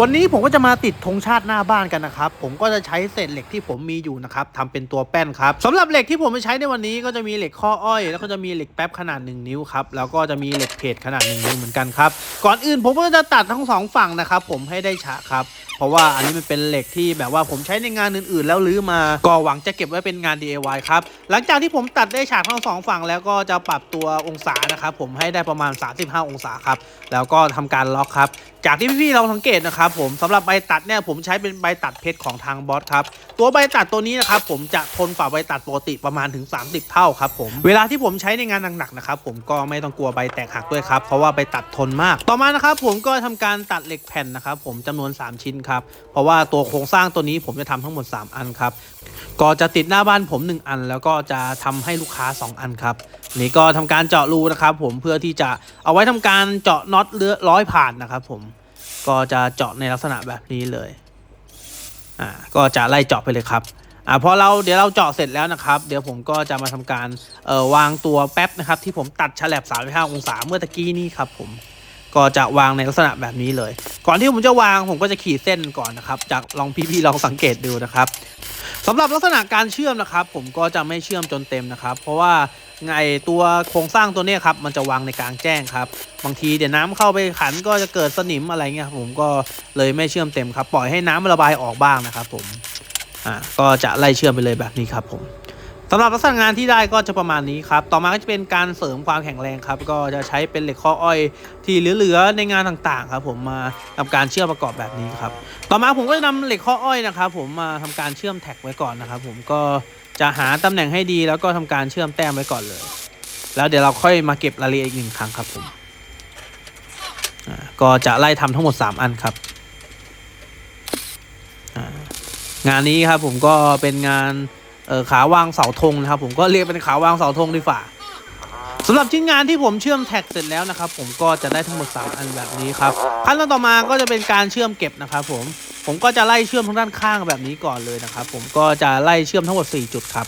วันนี้ผมก็จะมาติดธงชาติหน้าบ้านกันนะครับ ผมก็จะใช้เศษเหล็กที่ผมมีอยู่นะครับทำเป็นตัวแป้นครับสำหรับเหล็กที่ผมไปใช้ในวันนี้ก็จะมีเหล็กข้ออ้อย แล้วก็จะมีเหล็กแป๊บขนาด 1 นิ้วครับแล้วก็จะมีเหล็กเพจขนาด 1 นิ้วเหมือนกันครับก่อนอื่นผมก็จะตัดทั้งสองฝั่งนะครับผมให้ได้ฉะครับเพราะว่าอันนี้มันเป็นเหล็กที่แบบว่าผมใช้ในงานอื่นๆ แล้วรื้อมาก็หวังจะเก็บไว้เป็นงาน DIY ครับหลังจากที่ผมตัดได้ฉากทั้งสองฝั่งแล้วก็จะปรับตัวองศานะครับผมให้ได้ประมาณ 35 องศาครับแล้วก็ทำการล็อกครับจากที่พี่ๆเราสังเกตนะครับผมสำหรับใบตัดเนี่ยผมใช้เป็นใบตัดเพชรของทางบอสครับตัวใบตัดตัวนี้นะครับผมจะทนฝ่าใบตัดปกติประมาณถึง 30 เท่าครับผมเวลาที่ผมใช้ในงานหนักๆนะครับผมก็ไม่ต้องกลัวใบแตกหักด้วยครับเพราะว่าใบตัดทนมาก ต่อมานะครับผมก็ทำการตัดเหล็กแผ่นนะครับผมจำนวน 3 ชิ้นครับเพราะว่าตัวโครงสร้างตัวนี้ผมจะทำทั้งหมด 3 อันครับก็จะติดหน้าบ้านผม 1 อัน แล้วก็จะทำให้ลูกค้า 2 อันครับนี่ก็ทำการเจาะรูนะครับผมเพื่อที่จะเอาไว้ทำการเจาะน็อตเลื้อร้อยผ่านนะครับผม ก็จะเจาะในลักษณะแบบนี้เลยอ่าก็จะไล่เจาะไปเลยครับอ่าพอเราเดี๋ยวเราเจาะเสร็จแล้วนะครับ เดี๋ยวผมก็จะมาทำการเอ่อวางตัวแป๊บนะครับ ที่ผมตัดฉลับ35องศาเมื่อตะกี้นี้ครับผมก็จะวางในลักษณะแบบนี้เลย ก่อนที่ผมจะวางผมก็จะขีดเส้นก่อนนะครับ จากลองพี่ๆลองสังเกตดูนะครับ สำหรับลักษณะการเชื่อมนะครับ ผมก็จะไม่เชื่อมจนเต็มนะครับ เพราะว่าไงตัวโครงสร้างตัวนี้ครับมันจะวางในกลางแจ้งครับ บางทีเดี๋ยวน้ำเข้าไปขันก็จะเกิดสนิมอะไรเงี้ยครับผมก็เลยไม่เชื่อมเต็มครับ ปล่อยให้น้ำมันระบายออกบ้างนะครับ ผมอ่าก็จะไล่เชื่อมไปเลยแบบนี้ครับผม สำหรับลักษณะงานที่ได้ก็จะประมาณนี้ครับ ต่อมาก็จะเป็นการเสริมความแข็งแรงครับ ก็จะใช้เป็นเหล็กข้ออ้อยที่เหลือๆในงานต่างๆครับ ผมมาทำการเชื่อมประกอบแบบนี้ครับ ต่อมาผมก็จะนำเหล็กข้ออ้อยนะครับ ผมมาทำการเชื่อมแท็กไว้ก่อนนะครับ ผมก็จะหาตำแหน่งให้ดีแล้วก็ทำการเชื่อมแต้มไว้ก่อนเลย แล้วเดี๋ยวเราค่อยมาเก็บรายละเอียดอีกหนึ่งครั้งครับผมก็จะไล่ทำทั้งหมด 3 อันครับงานนี้ครับผมก็เป็นงาน เออขาวางเสาธงนะครับผมก็เรียกเป็นขาวางเสาธงดีฝ่าสำหรับชิ้นงานที่ผมเชื่อมแท็กเสร็จแล้วนะครับ ผมก็จะได้ทั้งหมด3อันแบบนี้ครับขั้นตอนต่อมาก็จะเป็นการเชื่อมเก็บนะครับผมผมก็จะไล่เชื่อมทางด้านข้างแบบนี้ก่อนเลยนะครับผมก็จะไล่เชื่อมทั้งหมด 4 จุดครับ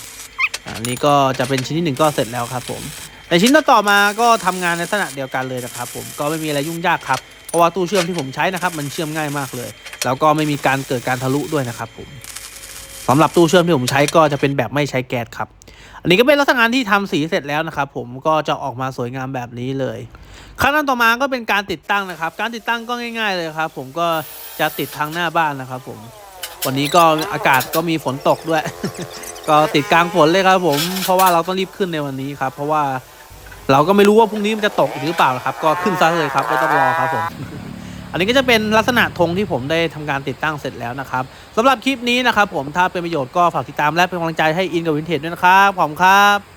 อันนี้ก็จะเป็นชิ้นที่หนึ่งก็เสร็จแล้วครับผมแต่ชิ้นต่อมาก็ทำงานในลักษณะเดียวกันเลยนะครับผมก็ไม่มีอะไรยุ่งยากครับเพราะว่าตู้เชื่อมที่ผมใช้นะครับ มันเชื่อมง่ายมากเลย แล้วก็ไม่มีการเกิดการทะลุด้วยนะครับผม สำหรับตู้เชื่อมที่ผมใช้ก็จะเป็นแบบไม่ใช้แก๊สครับ อันนี้ก็เป็นลักษณะที่ทำสีเสร็จแล้วนะครับ ผมก็จะออกมาสวยงามแบบนี้เลยขั้นตอนต่อมาก็เป็นการติดตั้งนะครับ การติดตั้งก็ง่าย ๆเลยครับ ผมก็จะติดทางหน้าบ้านนะครับ ผม วันนี้ก็อากาศก็มีฝนตกด้วย ก็ติดกลางฝนเลยครับ ผม เพราะว่าเราต้องรีบขึ้นในวันนี้ครับ เพราะว่าเราก็ไม่รู้ว่าพรุ่งนี้มันจะตกหรือเปล่าครับ ก็ขึ้นซะเลยครับไม่ต้องรอครับผม อันนี้ก็จะเป็นลักษณะธงที่ผมได้ทำการติดตั้งเสร็จแล้วนะครับสำหรับคลิปนี้นะครับผมถ้าเป็นประโยชน์ก็ฝากติดตามและเป็นกำลังใจให้อินกับวินเทจด้วยนะครับขอบคุณครับ